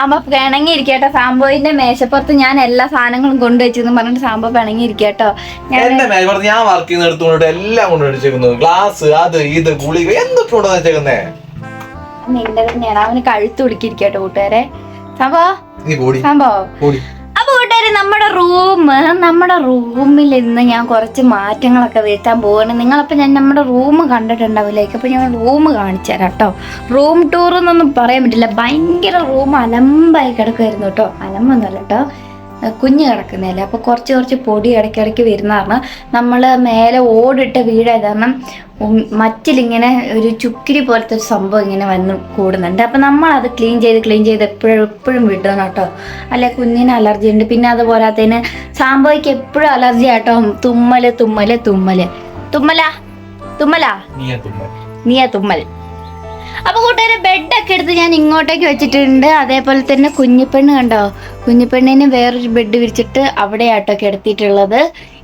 സാമ്പോ പിണങ്ങിയിരിക്കട്ടോ സാമ്പോയിന്റെ മേശപ്പുറത്ത് ഞാൻ എല്ലാ സാധനങ്ങളും കൊണ്ടുവച്ചെന്ന് പറഞ്ഞിട്ട് സാമ്പോ പിണങ്ങിയിരിക്കട്ടോ ഞാൻ എന്റെ മേൽപ്പുറത്ത് ഞാൻ വർക്ക് ചെയ്യുന്ന എടുത്തുകൊണ്ട് എല്ലാം കൊണ്ട് വെച്ചേക്കുന്നു ഗ്ലാസ് അത് ഇത് ഗുളിക എന്തൊക്കെ കൊണ്ടു വെച്ചേക്കുന്നേ? നിന്റെ തന്നെയാണ്. അവന് കഴുത്ത് കുടിക്കിരിക്കട്ടോ കൂട്ടുകാരെ. സംഭവ സംഭവം കൂടി നമ്മുടെ റൂം നമ്മുടെ റൂമിൽ ഇന്ന് ഞാൻ കുറച്ച് മാറ്റങ്ങളൊക്കെ വരുത്താൻ പോവാണ്. നിങ്ങളപ്പോൾ ഞാൻ നമ്മുടെ റൂം കണ്ടിട്ടുണ്ടാവില്ലേക്ക് അപ്പോൾ ഞാൻ റൂം കാണിച്ചു തരാം കേട്ടോ റൂം ടൂർ എന്നൊന്നും പറയാൻ പറ്റില്ല. ഭയങ്കര റൂം അലമ്പായി കിടക്കുമായിരുന്നു കേട്ടോ അലമ്പൊന്നുമല്ല കേട്ടോ കുഞ്ഞ് കിടക്കുന്നതല്ലേ? അപ്പോൾ കുറച്ച് കുറച്ച് പൊടി ഇടയ്ക്കിടയ്ക്ക് വരുന്ന കാരണം നമ്മൾ മേലെ ഓടിട്ട വീടായത് കാരണം മറ്റിലിങ്ങനെ ഒരു ചുക്കിരി പോലത്തെ ഒരു സംഭവം ഇങ്ങനെ വന്ന് കൂടുന്നുണ്ട്. അപ്പം നമ്മളത് ക്ലീൻ ചെയ്ത് ക്ലീൻ ചെയ്ത് എപ്പോഴും എപ്പോഴും വിടണം കേട്ടോ. അല്ലെ കുഞ്ഞിന് അലർജി ഉണ്ട്. പിന്നെ അതുപോലെ തന്നെ സാമ്പോയ്ക്ക് എപ്പോഴും അലർജി ആട്ടോ. തുമ്മൽ തുമ്മൽ തുമ്മൽ. തുമ്മല? തുമ്മല? നീയാ തുമ്മൽ നീയാ തുമ്മൽ അപ്പൊ കൂട്ടുകാരെ ബെഡൊക്കെ എടുത്ത് ഞാൻ ഇങ്ങോട്ടേക്ക് വെച്ചിട്ടുണ്ട്. അതേപോലെ തന്നെ കുഞ്ഞിപ്പെണ്ണ് കണ്ടോ? കുഞ്ഞിപ്പെണ്ണിന് വേറൊരു ബെഡ് വിരിച്ചിട്ട് അവിടെ ആട്ടോ കിടത്തിയിട്ടുള്ളത്.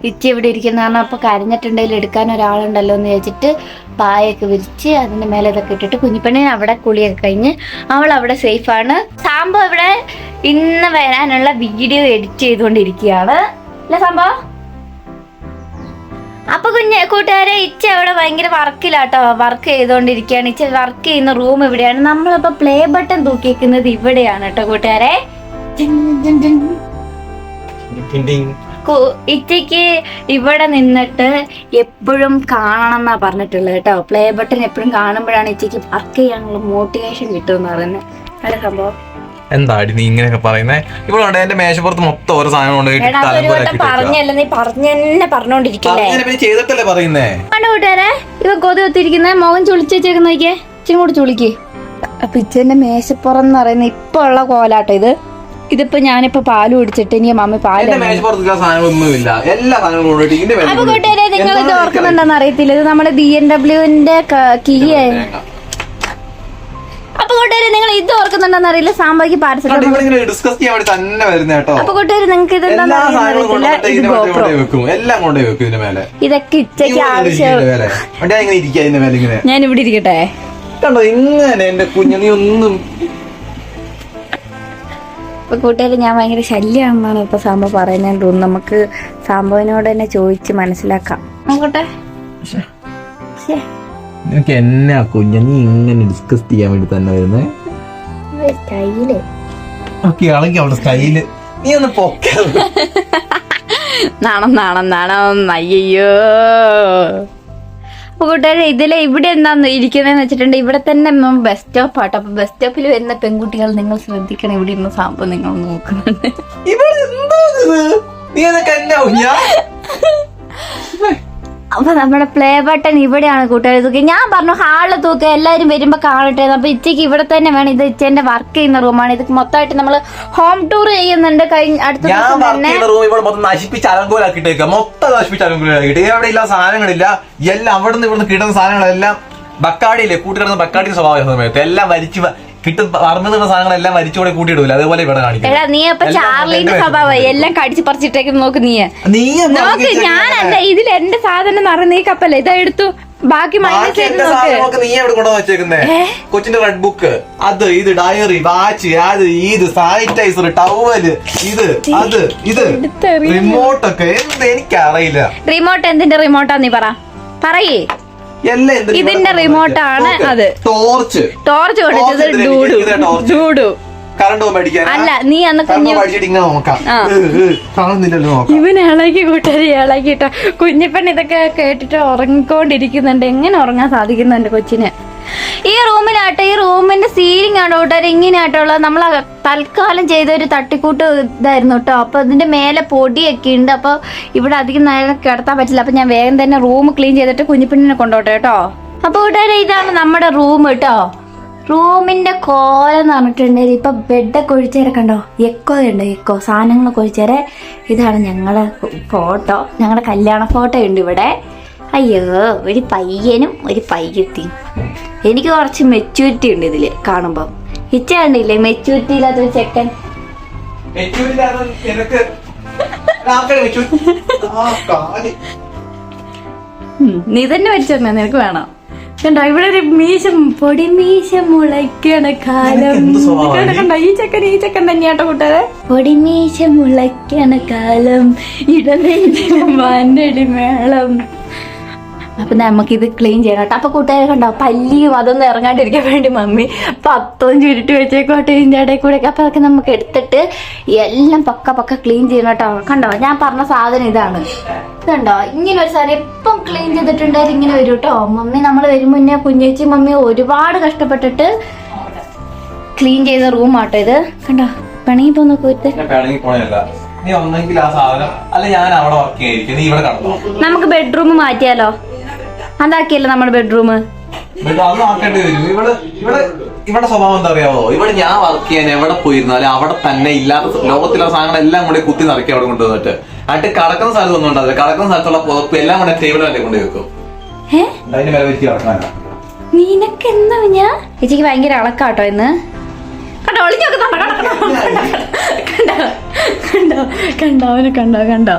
ഇച്ചി ഇവിടെ ഇരിക്കുന്ന. കാരണം അപ്പൊ കരഞ്ഞിട്ടുണ്ടെങ്കിൽ എടുക്കാൻ ഒരാളുണ്ടല്ലോ എന്ന് വെച്ചിട്ട് പായൊക്കെ വിരിച്ച് അതിന്റെ മേലെ ഇതൊക്കെ ഇട്ടിട്ട് കുഞ്ഞിപ്പെണ്ണിന് അവിടെ കുളിയൊക്കെ കഴിഞ്ഞ് അവൾ അവിടെ സേഫ് ആണ്. സാമ്പോ ഇവിടെ ഇന്ന് വരാനുള്ള വീഡിയോ എഡിറ്റ് ചെയ്തുകൊണ്ടിരിക്കുകയാണ്. അല്ല സാമ്പോ അപ്പൊ കുഞ്ഞ് കൂട്ടുകാരെ ഇച്ച അവിടെ ഭയങ്കര വർക്കിലാട്ടോ. വർക്ക് ചെയ്തോണ്ടിരിക്കുകയാണ്. ഇച്ച വർക്ക് ചെയ്യുന്ന റൂം ഇവിടെയാണ്. നമ്മളിപ്പോ പ്ലേ ബട്ടൺ തൂക്കിയിരിക്കുന്നത് ഇവിടെയാണ് കേട്ടോ കൂട്ടുകാരെ. ടിൻ ടിൻ ടിൻ. കു- ഇച്ചയ്ക്ക് ഇവിടെ നിന്നിട്ട് എപ്പോഴും കാണണം എന്നാ പറഞ്ഞിട്ടുള്ളത് കേട്ടോ പ്ലേ ബട്ടൺ എപ്പോഴും കാണുമ്പോഴാണ് ഇച്ചയ്ക്ക് വർക്ക് ചെയ്യാനുള്ള മോട്ടിവേഷൻ കിട്ടുമെന്ന് പറയുന്നത് അല്ല സംഭവം എന്താടി നീ ഇങ്ങനെയൊക്കെ പറയുന്നേ? ഇവിടെ ഉണ്ട് എന്റെ മേശപ്പുറത്ത് മൊത്തം ഓരോ സാധനം കൊണ്ട് പറഞ്ഞല്ല നീ പറഞ്ഞു തന്നെ പറഞ്ഞോണ്ടിരിക്കില്ലേ? ചെയ്തിട്ടല്ലേ പറയുന്നേ? കണ്ട കൂട്ടുകാരെ? ഇവ കൊതി ഒത്തിരിക്കുന്ന മുഖം ചുളിച്ച് വെച്ചേക്കുന്ന നോക്കിയേ. ഇച്ചിരി കൂടി ചുളിക്ക്. അപ്പൊ ഇച്ചന്റെ മേശപ്പുറം എന്ന് പറയുന്ന ഇപ്പൊ ഉള്ള കോലാട്ടോ ഇത്. ഇതിപ്പോ ഞാനിപ്പോ പാൽ കുടിച്ചിട്ട് ഇനി മമ്മി പാൽ അപ്പൊ. കൂട്ടുകാരെ നിങ്ങൾ ഇത് ഓർക്കുന്നുണ്ടെന്ന് അറിയത്തില്ല. ഇത് നമ്മുടെ ബി എൻ ഡബ്ല്യുവിന്റെ കീ തേങ്ങ. കൂട്ടുകാരെ നിങ്ങൾ ഇത് ഓർക്കുന്നുണ്ടെന്ന് അറിയില്ല. സാമ്പാക്കി പാരസെറ്റമോൾ ഡിസ്കസ് ചെയ്യാൻ വേണ്ടി തന്നെ വരുന്ന കേട്ടോ. അപ്പൊ കൂട്ടുകാരെ നിങ്ങൾക്ക് എല്ലാ ഇതെന്താണെന്ന് അറിയത്തില്ല ഇത് ഗോപ്രോ എല്ലാം കൊണ്ടുപോയി വെക്കും ഇതിന്റെ മേലെ. ഇതൊക്കെ ആവശ്യം. ഞാൻ ഇവിടെ ഇരിക്കട്ടെ. കണ്ടോ ഇങ്ങനെ എന്റെ കുഞ്ഞു നീ ഒന്നും കൂട്ടുകാർ ഞാൻ ഭയങ്കര ശല്യമാണെന്നാണ് ഇപ്പൊ സാമ്പ പറയുന്നത് തോന്നുന്നു നമുക്ക് സാമ്പവിനോട് തന്നെ ചോദിച്ച് മനസ്സിലാക്കാം. നോക്കട്ടെ. ശ്ശേ, നിനക്ക് എന്നാ കുഞ്ഞ നീ ഇങ്ങനെ ഡിസ്കസ് ചെയ്യാൻ വേണ്ടി തന്നെ വരുന്നേ? ഓക്കെ ആണെങ്കിൽ അവളുടെ സ്റ്റൈൽ. നീ ഒന്ന് പൊക്ക. നാണം നാണം നാണം. അയ്യോ അപ്പൊ കൂട്ടുകാരെ ഇതിലെ ഇവിടെ എന്താന്ന് ഇരിക്കുന്നതെന്ന് വെച്ചിട്ടുണ്ട് ഇവിടെ തന്നെ ബസ് സ്റ്റോപ്പ് ആട്ടോ. അപ്പൊ ബസ് സ്റ്റോപ്പിൽ വരുന്ന പെൺകുട്ടികൾ നിങ്ങൾ ശ്രദ്ധിക്കണം. ഇവിടെ ഇരുന്ന സംഭവം നിങ്ങൾ നോക്കുന്നുണ്ട്. ഇവിടെ എന്താ നീ അപ്പൊ നമ്മുടെ പ്ലേ ബട്ടൺ ഇവിടെയാണ് കൂട്ടുകാർ തൂക്കി ഞാൻ പറഞ്ഞു ഹാളിൽ തൂക്കുക എല്ലാവരും വരുമ്പോ കാണട്ടെ അപ്പൊ ഇച്ചയ്ക്ക് ഇവിടെ തന്നെ വേണം. ഇത് ഇച്ചേന്റെ വർക്ക് ചെയ്യുന്ന റൂമാണ് ഇത് മൊത്തമായിട്ട് നമ്മൾ ഹോം ടൂർ ചെയ്യുന്നുണ്ട്. കഴിഞ്ഞ അടുത്ത ദിവസം തന്നെ റൂം ഇവിടെ മൊത്തം നശിപ്പിച്ച് അലങ്കോലാക്കിട്ടേക്ക മൊത്തം നശിപ്പിച്ച് അലങ്കോലാക്കിട്ട് ഇവിടെ ഇല്ല സാധനങ്ങളില്ല. എല്ലാം അവിടെ നിന്ന് ഇവിടുന്ന് കിട്ടുന്ന സാധനങ്ങളെല്ലാം ബക്കാടിയില്ലേ? കൂട്ടിക്കിടന്ന ബക്കാടി സ്വഭാവം സമയത്ത് എല്ലാം വലിച്ചു കിട്ടും പറമ്പ് നിന്ന സാധനങ്ങളെല്ലാം വരിച്ചുകൂടെ കൂട്ടിയിടൂല. അതേപോലെ ഇവിടെ കാണിക്കും എടാ നീ അപ്പൊ ചാർലിന്റെ സ്വഭാവം എല്ലാം കടിച്ച് പറിച്ചിട്ടേക്ക് നോക്ക് നീ നീ നോക്ക് ഞാൻ അല്ല ഇതിൽ എന്റെ സാധനം നിറഞ്ഞ നീ കപ്പല്ല ഇതാ എടുത്തു. ബാക്കി മൈനസ് ബാക്കി എന്റെ നോക്ക്. നീ എവിടെ കൊണ്ടു വെച്ചേക്കുന്നേ? കൊച്ചിന്റെ റെഡ് ബുക്ക് അത് ഇത് ഡയറി വാച്ച് അത് ഇത് സാനിറ്റൈസർ ടവൽ ഇത് അത് ഇത്. എടുത്തെറിയുന്നു. റിമോട്ടൊക്കെ എന്ത് എനിക്കറിയില്ല. റിമോട്ട് എന്തിന്റെ റിമോട്ടാ നീ പറ. പറയേ. ഇതിന്റെ റിമോട്ട് ആണ് അത്. ടോർച്ച് ടോർച്ച് കൊടുത്തത് ഡൂഡു? ഡൂഡു കറണ്ട് അല്ല നീ അന്ന് കുഞ്ഞു ഇവന് ഇവൻ ഇളകി കൂട്ടരി ഇളകിട്ടോ കുഞ്ഞിപ്പൻ ഇതൊക്കെ കേട്ടിട്ട് ഉറങ്ങിക്കൊണ്ടിരിക്കുന്നുണ്ട്. എങ്ങനെ ഉറങ്ങാൻ സാധിക്കുന്നുണ്ട് കൊച്ചിന്? ഈ റൂമിലാട്ടെ ഈ റൂമിന്റെ സീലിംഗ് ആണോ കേട്ടോ ഇങ്ങനെയാട്ടോ നമ്മൾ തൽക്കാലം ചെയ്ത ഒരു തട്ടിക്കൂട്ട് ഇതായിരുന്നു കേട്ടോ. അപ്പൊ അതിന്റെ മേലെ പൊടിയൊക്കെ ഉണ്ട്. അപ്പൊ ഇവിടെ അധികം നേരം കിടത്താൻ പറ്റില്ല. അപ്പൊ ഞാൻ വേഗം തന്നെ റൂം ക്ലീൻ ചെയ്തിട്ട് കുഞ്ഞിപ്പിണ്ണിനെ കൊണ്ടോട്ടെ കേട്ടോ. അപ്പൊ കൂട്ടുകാരെ ഇതാണ് നമ്മുടെ റൂം കേട്ടോ. റൂമിന്റെ കോലം എന്ന് പറഞ്ഞിട്ടുണ്ടെങ്കിൽ ഇപ്പൊ ബെഡൊക്കെ ഒഴിച്ചേരെ കണ്ടോ? എക്കോ ഉണ്ട് എക്കോ സാധനങ്ങളൊക്കെ ഒഴിച്ചേരെ. ഇതാണ് ഞങ്ങളെ ഫോട്ടോ ഞങ്ങളുടെ കല്യാണ ഫോട്ടോ ഉണ്ട് ഇവിടെ. അയ്യോ ഒരു പയ്യനും ഒരു പയ്യത്തിയും. എനിക്ക് കുറച്ച് മെച്യൂരിറ്റി ഉണ്ട് ഇതിൽ കാണുമ്പോ. ഇച്ച കണ്ടില്ലേ മെച്യൂരിറ്റി ഇല്ലാത്തൊരു ചെക്കൻ? നീ തന്നെ മരിച്ചോ നിനക്ക് വേണോ? കണ്ടോ ഇവിടെ ഒരു മീശ പൊടിമീശ മുളയ്ക്കണ കാലം. കണ്ടോ, ഈ ചക്കൻ ഈ ചക്കൻ തന്നെയാട്ടോ കൂട്ടത് പൊടി മീശം മുളയ്ക്കണ കാലം ഇടനെഞ്ചിലും മാനടി മേളം. അപ്പൊ നമുക്കിത് ക്ലീൻ ചെയ്യണം കേട്ടോ. അപ്പൊ കൂട്ടുകാരെ കണ്ടോ പല്ലിയും അതൊന്നും ഇറങ്ങാണ്ടിരിക്കാൻ വേണ്ടി മമ്മി പത്തവും ചുരുട്ടി വെച്ചേക്കോട്ടെ ഇതിന്റെ ഇടയിൽ കൂടെ. അപ്പൊ അതൊക്കെ നമുക്ക് എടുത്തിട്ട് എല്ലാം പക്ക പക്ക ക്ലീൻ ചെയ്യണം കേട്ടോ. കണ്ടോ? ഞാൻ പറഞ്ഞ സാധനം ഇതാണ്. ഇതുണ്ടോ? ഇങ്ങനെ ഒരു സാധനം എപ്പം ക്ലീൻ ചെയ്തിട്ടുണ്ടായാലും ഇങ്ങനെ വരും കേട്ടോ. മമ്മി നമ്മൾ വരും മുന്നേ കുഞ്ഞേച്ചി മമ്മി ഒരുപാട് കഷ്ടപ്പെട്ടിട്ട് ക്ലീൻ ചെയ്ത റൂം ആട്ടോ ഇത്. കണ്ടോ? പോന്ന് കൂത്ത്. പിണങ്ങി ഇവിടെ കടന്നോ. നമുക്ക് ബെഡ്റൂം മാറ്റിയാലോ? അതാക്കിയല്ലോ നമ്മുടെ ബെഡ്റൂം ഇവിടെ സ്വഭാവം എന്താ അറിയാമോ ഇവിടെ ഞാൻ വർക്ക് ചെയ്യാൻ എവിടെ പോയിരുന്നാലും അവിടെ തന്നെ ഇല്ലാത്ത ലോകത്തിലുള്ള സാധനങ്ങളെല്ലാം കൂടി കുത്തി നിറക്കി അവിടെ കൊണ്ടുവന്നിട്ട് എന്നിട്ട് കടക്കുന്ന സ്ഥലത്തൊന്നും ഉണ്ടാവില്ല. കടക്കുന്ന സ്ഥലത്തുള്ള പുതപ്പ് എല്ലാം കൂടെ ടേബിൾ വരെ കൊണ്ടു വെക്കും. നിനക്ക് എന്താ ഞാൻ ചേച്ചിക്ക് ഭയങ്കര അളക്കാട്ടോ ഇന്ന്. കണ്ടോ കണ്ടോ കണ്ടോ കണ്ടോ അവനെ കണ്ടോ കണ്ടോ.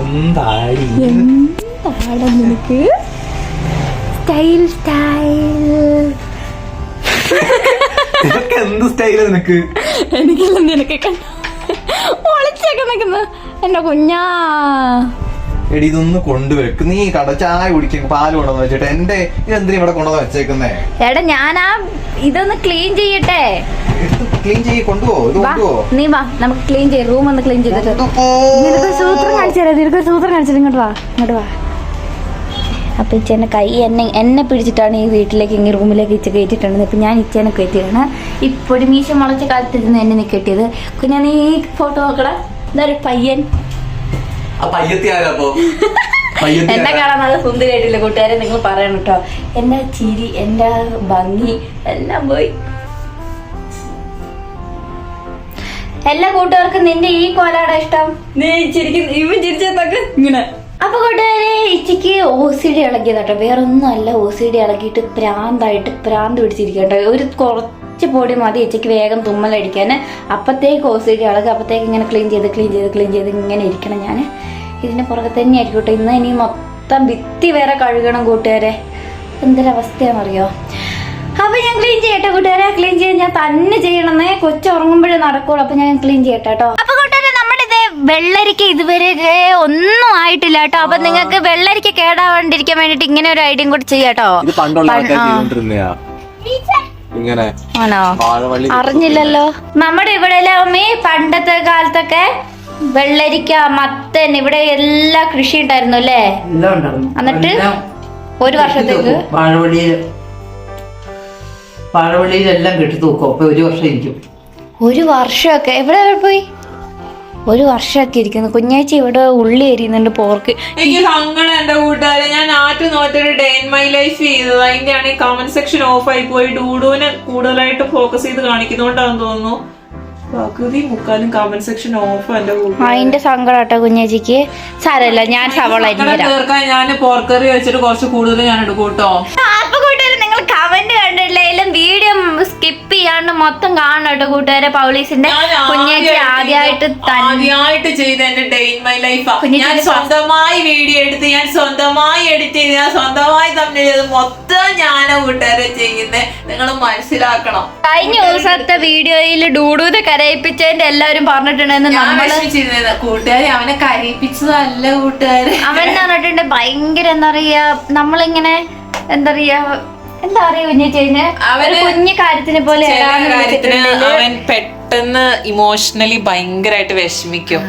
എന്തായി എന്താടാ നിനക്ക്. സ്റ്റൈൽ സ്റ്റൈൽ നിനക്ക് എന്ത് സ്റ്റൈൽ നിനക്ക്? എനിക്കല്ല നിനക്ക് ഒളിച്ചൊക്കെ നിൽക്കുന്നു എന്റെ കുഞ്ഞാ. എടി ഇതൊന്ന് കൊണ്ടുവെക്ക്. നീ കട ചായ കുടിക്കും പാൽ കൊണ്ടുവന്ന് വെച്ചിട്ട്. എന്റെ ഇതെന്തിനാ ഇവിടെ കൊണ്ടുവന്ന് വെച്ചേക്കുന്നേ? എടാ ഞാനാ ഇതൊന്ന് ക്ലീൻ ചെയ്യട്ടെ. ക്ലീൻ ചെയ്യി കൊണ്ടുപോ ഇത് വാ കൊണ്ടുപോ നീ വാ നമുക്ക് ക്ലീൻ ചെയ്യ റൂം ഒന്ന് ക്ലീൻ ചെയ്തിട്ട്. കൊണ്ടുപോ. നിനക്ക് സൂത്രം കാണിച്ചാലേ നിനക്ക് സൂത്രം കാണിച്ചു ഇങ്ങോട്ട് വാ ഇങ്ങോട്ട് വാ. അപ്പൊ ഇച്ചേന്റെ കൈ എന്നെ എന്നെ പിടിച്ചിട്ടാണ് ഈ വീട്ടിലേക്ക് ഇങ്ങനെ റൂമിലേക്ക് ഇച്ച കയറ്റിട്ടുണ്ടെന്ന് ഇപ്പൊ ഞാൻ ഇച്ചേനെ കയറ്റിയാണ് ഇപ്പോഴും മീശ മുളച്ച കാലത്തിരുന്ന് എന്നെ നീ കെട്ടിയത്. ഞാൻ നീ ഈ ഫോട്ടോ നോക്കടാ. എന്താ പയ്യൻ. അപ്പൊ? എന്നെ? കാണാൻ നല്ല സുന്ദരിയായിട്ടില്ല കൂട്ടുകാരെ? നിങ്ങൾ പറയണം കേട്ടോ എന്റെ ചിരി എന്റെ ഭംഗി എല്ലാം പോയി. എല്ലാ കൂട്ടുകാർക്കും നിന്റെ ഈ കോലാടാ ഇഷ്ടം. നീ ചിരിക്കുന്ന ഇവൻ ചിരിച്ചതൊക്കെ ഇങ്ങനെ. അപ്പൊ കൂട്ടുകാരെ ഇച്ചിക്ക് ഒ സി ഡി ഇളകിയതാട്ടോ. വേറെ ഒന്നും അല്ല ഒ സി ഡി ഇളകിയിട്ട് പ്രാന്തായിട്ട് പ്രാന്ത് പിടിച്ചിരിക്കട്ടോ ഒരു കുറച്ച് പൊടി മതി ഇച്ചയ്ക്ക് വേഗം തുമ്മലടിക്കാൻ. അപ്പത്തേക്ക് ഒ സി ഡി ഇളകുക അപ്പത്തേക്ക് ഇങ്ങനെ ക്ലീൻ ചെയ്ത് ക്ലീൻ ചെയ്ത് ക്ലീൻ ചെയ്ത് ഇങ്ങനെ ഇരിക്കണം ഞാൻ ഇതിന് പുറകെ തന്നെ ആയിരിക്കും കേട്ടോ. ഇന്ന് ഇനി മൊത്തം ഭിത്തി വേറെ കഴുകണം കൂട്ടുകാരെ. എന്തൊരവസ്ഥയാണെന്നറിയോ? അപ്പൊ ഞാൻ ക്ലീൻ ചെയ്യട്ടെ കൂട്ടുകാരെ. ക്ലീൻ ചെയ്യാൻ ഞാൻ തന്നെ ചെയ്യണമെന്നേ കൊച്ചു ഉറങ്ങുമ്പോഴേ നടക്കുള്ളൂ. അപ്പൊ ഞാൻ ക്ലീൻ ചെയ്യട്ടെ കേട്ടോ. അപ്പൊ കൂട്ടുകാരെ വെള്ളരിക്ക ഇതുവരെ ഒന്നും ആയിട്ടില്ല കേട്ടോ. അപ്പൊ നിങ്ങൾക്ക് വെള്ളരിക്ക കേടാവാണ്ടിരിക്കാൻ വേണ്ടിട്ട് ഇങ്ങനെ ഒരു ഐഡിയ കൂടി ചെയ്യാട്ടോ ഇങ്ങനെ അറിഞ്ഞില്ലല്ലോ. നമ്മുടെ ഇവിടെ അമ്മേ പണ്ടത്തെ കാലത്തൊക്കെ വെള്ളരിക്ക മത്തൻ ഇവിടെ എല്ലാ കൃഷി ഉണ്ടായിരുന്നു അല്ലേ? എല്ലാം ഉണ്ടായിരുന്നു. എന്നിട്ട് ഒരു വർഷത്തേക്ക്? വാഴവള്ളിയിൽ വാഴവള്ളിയിലെല്ലാം കെട്ടി തൂക്കും. അപ്പൊ ഒരു വർഷം ഇരിക്കും. ഒരു വർഷമൊക്കെ. എവിടെ പോയി? ഒരു വർഷമൊക്കെ ഇരിക്കുന്നു. കുഞ്ഞാഴ്ച ഇവിടെ ഉള്ളി എരിയുന്നുണ്ട് പോർക്ക്. എനിക്ക് സങ്കടം എന്റെ കൂട്ടുകാരെ. ഞാൻ ആറ്റു നോറ്റൊരു ഡേ ഇൻ മൈ ലൈഫ് ചെയ്തത്. അതിന്റെയാണ് ഈ കമന്റ് സെക്ഷൻ ഓഫ് ആയി പോയി. ഡൂഡുവിനെ കൂടുതലായിട്ട് ഫോക്കസ് ചെയ്ത് കാണിക്കുന്നോണ്ടാന്ന് തോന്നുന്നു. പകുതി മുക്കാലും കമന്റ് സെക്ഷൻ ഓഫ് എന്റെ. അതിന്റെ സങ്കടം കേട്ടോ കുഞ്ഞാച്ചിക്ക്. സാരല്ല ഞാൻ സവള തീർക്കാൻ ഞാൻ പോർക്കറി വെച്ചിട്ട് കുറച്ച് കൂടുതൽ ഞാൻ എടുക്കും കേട്ടോ. അപ്പൊ കൂട്ടുകാർ നിങ്ങൾ കമന്റ് കണ്ടിട്ടില്ലെങ്കിലും വീഡിയോ സ്കിപ്പ് ചെയ്യാണ്ട് മൊത്തം കാണണം കേട്ടോ കൂട്ടുകാരെ പൗളീസിന്റെ കുഞ്ഞേച്ചി ആദ്യമായിട്ട് ആദ്യമായിട്ട് ചെയ്ത എന്റെ ഡേ ഇൻ മൈ ലൈഫ് ഞാൻ സ്വന്തമായി വീഡിയോ എടുത്ത് ഞാൻ സ്വന്തമായി എഡിറ്റ് ചെയ്ത് ഞാൻ സ്വന്തമായി തമ്മിൽ ചെയ്ത് മൊത്തം ഞാൻ കൂട്ടുകാരെ ചെയ്യുന്നത് നിങ്ങൾ മനസ്സിലാക്കണം. കഴിഞ്ഞ ദിവസത്തെ വീഡിയോയിൽ ഡൂഡൂത് കരയിപ്പിച്ചതിന്റെ എല്ലാവരും പറഞ്ഞിട്ടുണ്ടെന്ന് നമ്മൾ കൂട്ടുകാരെ അവനെ കരയിപ്പിച്ചതല്ല കൂട്ടുകാരെ. അവൻ പറഞ്ഞിട്ടുണ്ട് ഭയങ്കര എന്താ പറയാ നമ്മളിങ്ങനെ എന്താ പറയാ എന്താ പറയാ കുഞ്ഞേച്ചി അതിന് അവന് കുഞ്ഞു കാര്യത്തിനെ പോലെ കാര്യത്തിന് അവൻ പെട്ടെന്ന് ഇമോഷണലി ഭയങ്കരമായിട്ട് വിഷമിക്കും.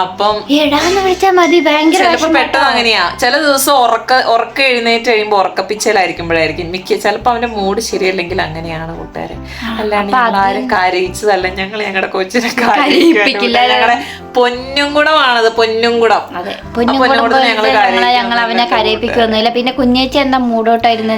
അപ്പം എടാന്ന് വിളിച്ചാൽ മതി. ഭയങ്കര ചിലപ്പോ പെട്ടെന്ന് അങ്ങനെയാ. ചില ദിവസം ഉറക്ക ഉറക്ക എഴുന്നേറ്റ് കഴിയുമ്പോ ഉറക്കപ്പിച്ചലായിരിക്കുമ്പോഴായിരിക്കും. മിക്ക ചിലപ്പോ അവന്റെ മൂഡ് ശരിയല്ലെങ്കിൽ അങ്ങനെയാണ് കൂട്ടുകാരെ. അല്ലാണ്ട് ആരും കരയിച്ചതല്ല. ഞങ്ങൾ ഞങ്ങളുടെ കൊച്ചിനെ കരയിപ്പിക്കില്ല. ഞങ്ങളുടെ പൊന്നും കുടമാണത് പൊന്നും കുടം. ഞങ്ങൾ അവനെ കരയിപ്പിക്കൊന്നുമില്ല. പിന്നെ കുഞ്ഞേച്ചി എന്താ മൂടോട്ടായിരുന്നു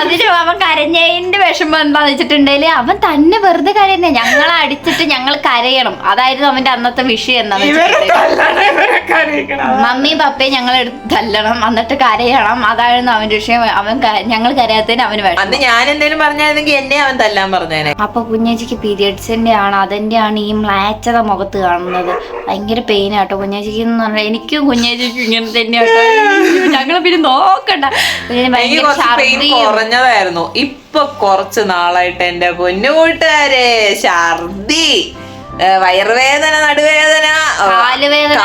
അതിന് അവൻ കരഞ്ഞതിന്റെ വിഷമം എന്താന്ന് വെച്ചിട്ടുണ്ടെങ്കിൽ അവൻ തന്നെ വെറുതെ കരയുന്നേ. ഞങ്ങളെ അടിച്ചിട്ട് ഞങ്ങൾ കരയണം. അതായിരുന്നു അവന്റെ അന്നത്തെ വിഷയം എന്താന്ന് മമ്മി പപ്പയും ഞങ്ങൾ തല്ലണം എന്നിട്ട് കരയണം. അതായിരുന്നു അവന്റെ വിഷയം. അവൻ ഞങ്ങൾ കരയാത്തതിന് അവന് വേണം അന്ന് ഞാൻ പറഞ്ഞായിരുന്നെങ്കിൽ എന്നെ അവൻ തല്ലാൻ പറഞ്ഞേനെ. അപ്പൊ കുഞ്ഞേച്ചിക്ക് പീരിയഡ്സിന്റെ ആണ് അതിന്റെ ആണ് ഈ മ്ലാച്ചത മുഖത്ത് കാണുന്നത്. ഭയങ്കര പെയിൻ ആട്ടോ കുഞ്ഞേച്ചിക്ക് എന്ന് പറഞ്ഞാൽ എനിക്കും കുഞ്ഞേച്ചിക്കും ഇങ്ങനെ തന്നെയാട്ടോ ഞങ്ങളെ പിന്നെ നോക്കണ്ട. കുറഞ്ഞതായിരുന്നു. ഇപ്പൊ കുറച്ച് നാളായിട്ട് എന്റെ പൊന്നു കൂട്ടുകാരെ ഛർദി വയറുവേദന നടുവേദന കാലുവേദന,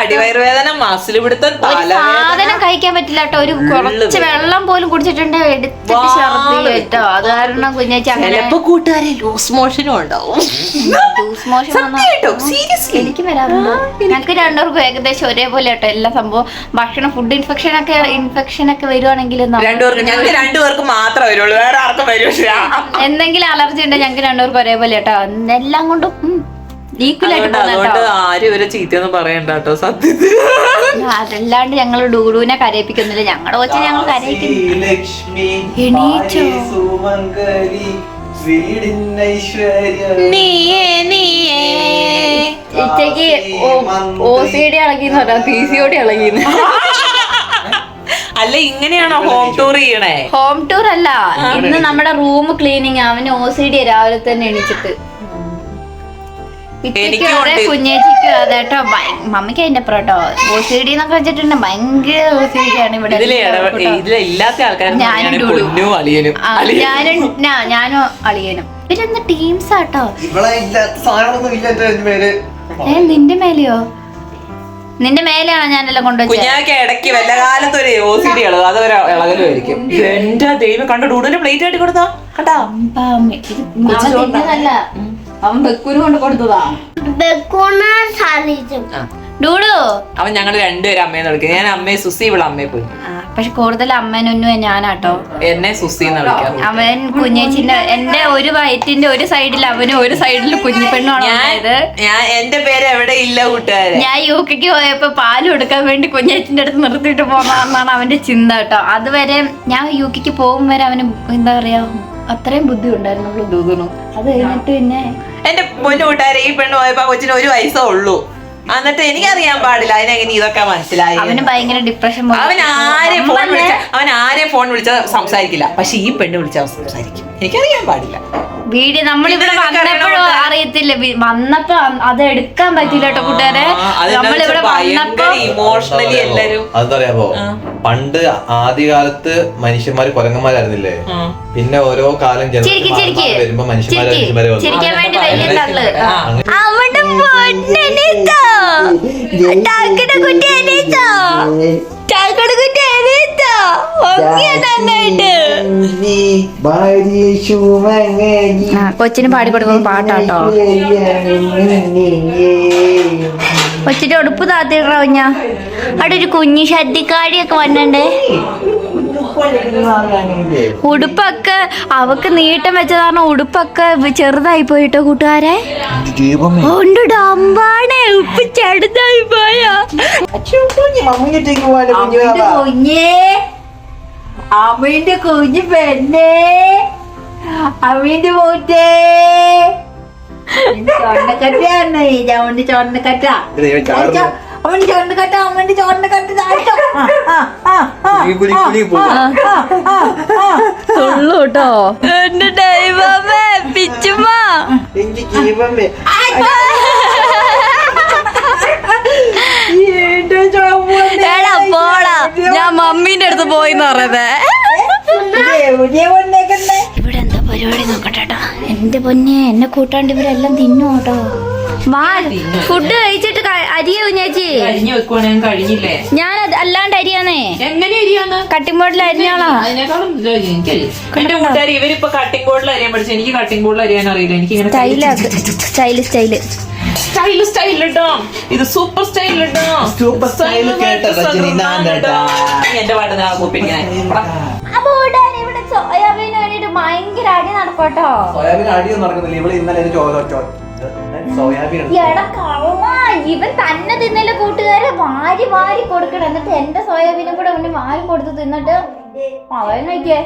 അടിവയറുവേദന മസിൽ പിടുത്തം സാധനം കഴിക്കാൻ പറ്റില്ല കേട്ടോ. ഒരു കുറച്ച് വെള്ളം പോലും കുടിച്ചിട്ടുണ്ട്. എടുത്തിട്ട് ഛർദി കേട്ടോ. അത് കാരണം കുഞ്ഞേച്ചി അങ്ങനെ കൂട്ടുകാരെ ലൂസ് മോഷനും ഉണ്ടാവും. ലൂസ് മോഷൻ സീരിയസ്ലി എനിക്ക് വരാറുണ്ട്. ഞങ്ങൾക്ക് രണ്ടുപേർക്കും ഏകദേശം ഒരേപോലെ കേട്ടോ എല്ലാ സംഭവം ഭക്ഷണം ഫുഡ് ഇൻഫെക്ഷൻ ഒക്കെ ഇൻഫെക്ഷൻ ഒക്കെ വരുവാണെങ്കിൽ രണ്ടുപേർക്ക് മാത്രമേ വരുള്ളൂ. വേറെ ആർക്കും വരില്ല. എന്തെങ്കിലും അലർജി ഉണ്ടെങ്കിൽ ഞങ്ങൾക്ക് രണ്ടുപേർക്കും ഒരേപോലെ കേട്ടോ. എല്ലാം കൊണ്ടും അതുകൊണ്ട് അതുകൊണ്ട് ആരും ഇവരെ ചീത്തയൊന്നും പറയണ്ട കേട്ടോ സത്യത്തിൽ അതല്ലാണ്ട് ഞങ്ങൾ ഡൂഡുവിനെ കരയിപ്പിക്കുന്നില്ല. ഞങ്ങളുടെ കൊച്ചു ഞങ്ങൾ ഉച്ചയ്ക്ക് ഒ സി ഡി ഇളകിന്ന് പറഞ്ഞാൽ പി സി ഓടി ഇളകിന്ന് അല്ല ഇങ്ങനെയാണോ ഹോം ടൂർ ചെയ്യണേ? ഹോം ടൂർ അല്ല. ഇന്ന് നമ്മുടെ റൂം ക്ലീനിങ് അവന് ഓ സി ഡി രാവിലെ തന്നെ എണീച്ചിട്ട്. എനിക്കും അതെ. കുഞ്ഞേച്ചിക്കും അതെ കേട്ടോ മമ്മിക്ക് അതിന്റെ അപ്പുറം കേട്ടോ ഒ സി ഡി എന്നൊക്കെ വെച്ചിട്ടുണ്ട്. ഭയങ്കര ഒ സി ഡി ആണ് ഇവിടെ ഇതിൽ ഇടപെ- എല്ലാവർക്കും കേട്ടോ. ഇതിലെ ഇല്ലാത്ത ആൾക്കാരും ഞാനും ഞാനും അളിയനും. ഇവരെന്താ ടീംസ് ആട്ടോ? ഏ നിന്റെ മേലെയോ? നിന്റെ മേലെയാണോ ഞാനെല്ലാം കൊണ്ടുവച്ചത് കുഞ്ഞാക്ക് ഇടയ്ക്ക് വല്ല കാലത്ത് ഒരു ഒ സി ഡി ഇളകും അതൊരു ഇളകലുമായിരിക്കും എന്റെ ദൈവം. കണ്ട ഡൂഡിന്റെ പ്ലേറ്റ് ആയിട്ട് കൊടുത്താ? കണ്ടാ? അവൻ ബെക്കൂര് കൊണ്ട് കൊടുത്തതാ. ഡൂഡു. അവൻ ഞങ്ങൾ രണ്ടുപേരും അമ്മയെ വിളിക്കും ഞാൻ അമ്മയെ സുസി ഇവിടെ അമ്മയെ പോയി. പക്ഷെ കൂടുതൽ അമ്മേനൊന്നും ഞാനാട്ടോ. എന്നെ സുസി എന്ന് വിളിക്കാം. അവൻ കുഞ്ഞേച്ചിന്റെ എന്റെ ഒരു വയറ്റിന്റെ ഒരു സൈഡിൽ അവനും ഒരു സൈഡിൽ കുഞ്ഞിപ്പെണ്ണാണ് ഞാൻ ഞാൻ എന്റെ പേര് എവിടെ ഇല്ല കൂട്ടുകാരെ. ഞാൻ യു കെക്ക് പോയപ്പോ പാൽ കൊടുക്കാൻ വേണ്ടി കുഞ്ഞേച്ചിന്റെ അടുത്ത് നിർത്തിയിട്ട് പോകണമെന്നാണ് അവന്റെ ചിന്ത കേട്ടോ. അതുവരെ ഞാൻ യു കെക്ക് പോകും വരെ അവന് എന്താ പറയാ അത്രയും ബുദ്ധി ഉണ്ടായിരുന്നുള്ളൂ തോന്നുന്നു അത് കഴിഞ്ഞിട്ട് പിന്നെ എന്റെ പൊന്നു കൂട്ടുകാരെ ഈ പെണ്ണ് പോയപ്പോ കൊച്ചിന് ഒരു വയസ്സേ ഉള്ളൂ. എന്നിട്ട് എനിക്കറിയാൻ പാടില്ല അതിനെങ്ങനെ ഇതൊക്കെ മനസ്സിലായി അവന് ഭയങ്കര ഡിപ്രഷൻ അവൻ ആരെ ഫോൺ വിളിച്ച അവൻ ആരെ ഫോൺ വിളിച്ചാൽ സംസാരിക്കില്ല. പക്ഷെ ഈ പെണ്ണ് വിളിച്ചാൽ സംസാരിക്കും. എനിക്കറിയാൻ പാടില്ല. വീഡിയോ നമ്മൾ ഇവിടെ വന്നപ്പോഴും. അറിയത്തില്ല. വന്നപ്പോ അത് എടുക്കാൻ പറ്റില്ല കേട്ടോ കൂട്ടുകാരെ. നമ്മളിവിടെ വന്നപ്പോ ഇമോഷണലി എല്ലാരും പണ്ട് ആദ്യകാലത്ത് മനുഷ്യന്മാര് കുരങ്ങന്മാരായിരുന്നില്ലേ? പിന്നെ ഓരോ കാലം ജനറേഷൻ വരുമ്പോ മനുഷ്യന്മാരെ മനുഷ്യന്മാരെ കൊച്ചിന് പാടി കൊടുക്കുന്ന പാട്ടാട്ടോ. കൊച്ചിന്റെ ഉടുപ്പ് താത്തിടോ കുഞ്ഞ അവിടെ ഒരു കുഞ്ഞു ശദ്ധിക്കാടിയൊക്കെ വന്നണ്ടേ ഉടുപ്പൊക്കെ അവക്ക് നീട്ടം വെച്ച കാരണം ഉടുപ്പൊക്കെ ചെറുതായി പോയിട്ടോ കൂട്ടുകാരെ? ഉണ്ട് അമ്പാണേ ഉപ്പ് ചെറുതായി പോയാ? കുഞ്ഞേ അവന്റെ കുഞ്ഞു പെണ്ണേ. അവന്റെ അവന്റെ അവന്റെ ഉള്ളു കേട്ടോ എന്റെ ദൈവമേ പിച്ചുമ്മ എടാ പോടാ. ഞാൻ മമ്മീന്റെ അടുത്ത് പോയി പറയുന്നത് പറയുന്നേ ഇവിടെ എന്താ പരിപാടി. എന്റെ പൊന്നെ എന്നെ കൂട്ടാണ്ട് ഇവരെല്ലാം തിന്നു കേട്ടോ വാ ഫുഡ് കഴിച്ചിട്ട് ക- അരിയ കുഞ്ഞാച്ചി? കഴിഞ്ഞു വെക്കുവാണെങ്കിൽ കഴിഞ്ഞില്ലേ? ഞാൻ അല്ലാണ്ട് അരിയാന്നേ. എങ്ങനെ അരിയാന്ന് കട്ടിംഗ് ബോർഡിൽ അരിഞ്ഞാളാ അതിനേക്കാളും എന്റെ ഇവരിപ്പോ കട്ടിംഗ് ബോർഡിൽ അറിയാൻ പഠിച്ചു. എനിക്ക് കട്ടിംഗ് ബോർഡിൽ അറിയാൻ അറിയില്ല എനിക്ക് ഇങ്ങനെ സ്റ്റൈലാക്ക് സ്റ്റൈൽ സ്റ്റൈൽ സ്റ്റൈൽ ഇട്ടോ. ഇത് സൂപ്പർ സ്റ്റൈൽ ഇട്ടോ. Super style. എന്റെ പാട്ട് ഞാൻ കൂപ്പിങ്ങനെ അപ്പൊ ഇവിടെ ഭയങ്കര അടി നടക്കട്ടോ സോയാബീൻ അടിയൊന്നും നടക്കുന്നില്ല. ഇവിടെ ഇന്നലെ എന്റെ ചോ- ചോ- സോയാബീൻ. എടാ കള്ള ഇവൻ തന്നെ തിന്നൽ കൂട്ടുകാരെ വാരി വാരി കൊടുക്കണം. എന്നിട്ട് എന്റെ സോയാബീനും കൂടെ അവന് വാരി കൊടുത്ത് തിന്നിട്ട് അവൻ നോക്കിയേ.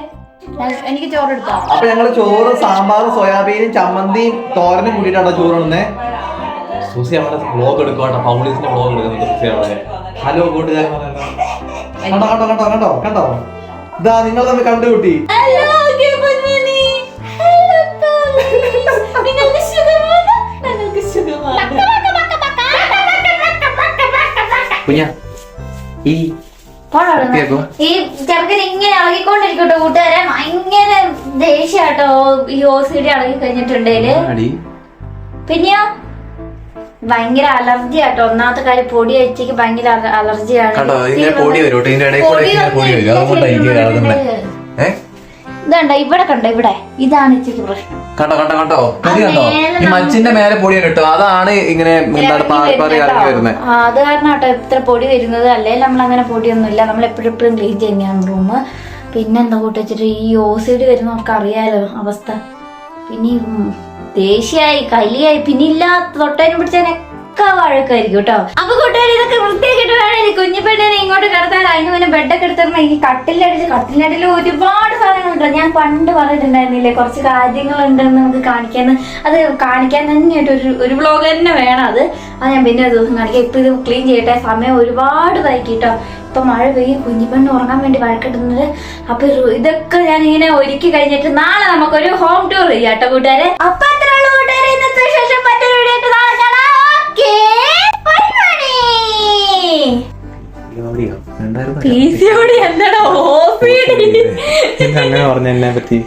എനിക്ക് ചോറ് എടുത്തോ അപ്പൊ ഞങ്ങൾ ചോറ് സാമ്പാറും സോയാബീനും ചമ്മന്തിയും തോരനും കൂട്ടിയിട്ടാണ് ചോറ് ഇടുന്നേ സൂസി അവിടെ വ്ലോഗ് എടുക്കുവാട്ടോ. പൗളീസിന്റെ വ്ലോഗ് എടുക്കുന്നുണ്ട് സൂസി അവിടെ. ഹലോ കൂട്ടുകാരൻ കണ്ടോ കണ്ടോ കണ്ടോ കണ്ടോ കണ്ടോ? ഇതാ നിങ്ങൾ തമ്മിൽ കണ്ടുകൂട്ടി കുഞ്ഞ ഈ പോണോ ഈ ചെറുക്കൻ ഇങ്ങനെ ഇളകിക്കൊണ്ടിരിക്കട്ടോ കൂട്ടുകാരെ. ഭയങ്കര ദേഷ്യാട്ടോ ഈ ഓസിഡി ഇളകി കഴിഞ്ഞിട്ടുണ്ടേൽ പിന്നെയോ? ഭയങ്കര അലർജി ആട്ടോ ഒന്നാമത്തെ കാര്യം പൊടി അയച്ചേക്ക് ഭയങ്കര അല- അലർജിയാണ്. പൊടി ഇതാണ്ട ഇവിടെ കണ്ടോ ഇവിടെ. ഇതാണ് ഇച്ചിരി പ്രശ്നം. കണ്ടോ കണ്ടോ കണ്ടോ? പൊടി കണ്ടോ? ഈ മഞ്ചിന്റെ മേലെ പൊടി കിട്ടും അതാണ് ഇങ്ങനെ എന്താണ് പാറി പാറി ഇറങ്ങി വരുന്നത്. അത് കാരണം കേട്ടോ ഇത്ര പൊടി വരുന്നത്. അല്ലേ നമ്മൾ അങ്ങനെ പൊടിയൊന്നുമില്ല. നമ്മൾ എപ്പോഴും എപ്പോഴും ക്ലീൻ ചെയ്യുന്നതാണ് റൂം പിന്നെ എന്താ കൂട്ടി വെച്ചിട്ട് ഈ ഓസിഡ് വരുന്നവർക്ക് അറിയാലോ അവസ്ഥ. പിന്നെ ദേഷ്യായി കലിയായി. പിന്നെ ഇല്ലാത്ത തൊട്ടതിനും പിടിച്ചതിനൊക്കെ വഴക്കായിരിക്കും കേട്ടോ. അപ്പൊ കൂട്ടുകാർ ഇതൊക്കെ വൃത്തിയാക്കിട്ട് വേണം ഈ പെണ്ണിനെ ഇങ്ങോട്ട് കിടത്താൻ. അതിന് മുന്നേ ബെഡൊക്കെ എടുത്തിരുന്ന. ഈ കട്ടിലടിച്ച് കട്ടിലടിയിൽ ഒരുപാട് സാധനങ്ങളുണ്ട് ഞാൻ പണ്ട് പറഞ്ഞിട്ടുണ്ടായിരുന്നില്ലേ കുറച്ച് കാര്യങ്ങൾ കാര്യങ്ങളുണ്ടെന്ന് നമുക്ക് കാണിക്കാൻ അത് കാണിക്കാൻ തന്നെയായിട്ട് ഒരു ഒരു വ്ലോഗ് തന്നെ വേണം അത്. അത് ഞാൻ പിന്നെ ഒരു ദിവസം കാണിക്കാം. ഇപ്പൊ ഇത് ക്ലീൻ ചെയ്യട്ടെ. സമയം ഒരുപാട് വൈകിട്ടോ ഇപ്പൊ മഴ പെയ്യും കുഞ്ഞിപ്പെണ്ണ് ഉറങ്ങാൻ വേണ്ടി വഴക്കിടുന്നത് അപ്പൊ ഇതൊക്കെ ഞാൻ ഇങ്ങനെ ഒരുക്കി കഴിഞ്ഞിട്ട് നാളെ നമുക്കൊരു ഹോം ടൂർ ചെയ്യാം കേട്ടോ കൂട്ടുകാരെ. അപ്പൊ അത്ര ഉള്ളൂ കൂട്ടുകാരെ. ഇന്നത്തെ ശേഷം മറ്റൊരു വീഡിയോ ഓ അങ്ങനെ പറഞ്ഞു എന്നെ പറ്റി.